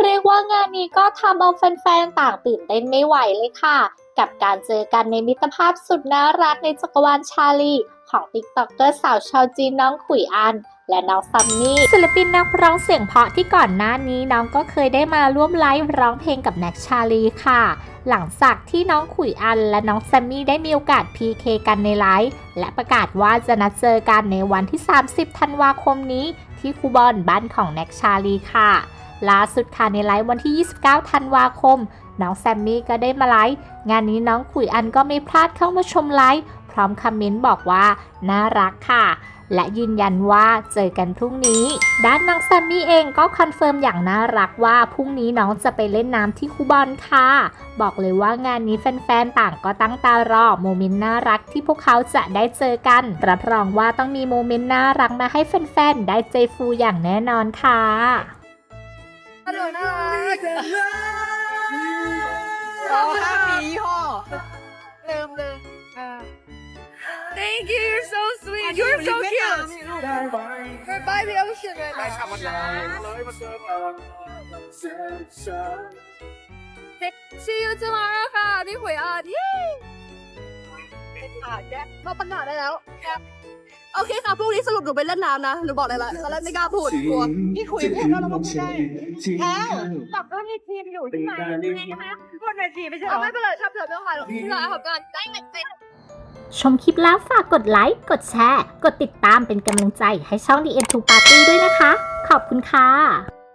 เรียกว่างานนี้ก็ทำเอาแฟนๆ ต่างตื่นเต้นไม่ไหวเลยค่ะ กับการเจอกันในมิตรภาพสุดน่ารักในจักรวาลชาลี ของติ๊กต็อกเกอร์สาวชาวจีนน้องขุยอัน และน้องซัมมี่ศิลปินนักร้องเสียงเพาะที่ก่อนหน้านี้น้องก็เคยได้มาร่วมไลฟ์ร้องเพลงกับแน็กชาลีค่ะ หลังจากที่น้องขุยอันและน้องแซมมี่ได้มีโอกาส PK กันในไลฟ์และประกาศว่าจะนัดเจอกันในวันที่ 30 ธันวาคมนี้ ที่คูบอนบ้านของแน็กชาลีค่ะล่าสุดค่ะในไลฟ์วันที่ 29 ธันวาคม น้องแซมมี่ก็ได้มาไลฟ์งานนี้น้องขุยอันก็ไม่พลาดเข้ามาชมไลฟ์พร้อมคอมเมนต์บอกว่า น่ารักค่ะ และยืนยันว่าเจอกันพรุ่งนี้ ด้านน้องแซมมี่เองก็คอนเฟิร์มอย่างน่ารักว่าพรุ่งนี้น้องจะไปเล่นน้ำที่คูบอนค่ะ บอกเลยว่างานนี้แฟนๆต่างก็ตั้งตารอโมเมนต์น่ารักที่พวกเขาจะได้เจอกันรับรองว่าต้องมีโมเมนต์น่ารักมาให้แฟนๆได้ใจฟูอย่างแน่นอนค่ะกระโดดน่ารักอ๋อห้ามมียี่ห้อลืมเลยอ่า Thank you, you're so sweet. You're so cute. ไปไปพี่เอาเชียร์เลยไปขับมันเลยมาเจอกัน See you tomorrow ค่ะที่หุยอันเย้อ่าแกมาประกาศได้แล้วโอเคค่ะพรุ่งนี้สรุปหนูไปเล่นน้ำนะหนูบอกเลยละตอนแรกไม่กล้าพูดกลัวพี่คุยพูดแล้วเราก็พูดได้แล้วตอบก็มีทีมอยู่ที่ไหนยังไงนะคะบนเวทีไม่ใช่เหรเอาอไม่เป็นไรชอบเธอไม่ต้องถ่ายหรอกพี่ลาขอบคุณได้เงินเต็ม ชมคลิปแล้วฝากกดไลค์ กดแชร์ กดติดตามเป็นกำลังใจให้ช่อง The End to Party ด้วยนะคะ ขอบคุณค่ะ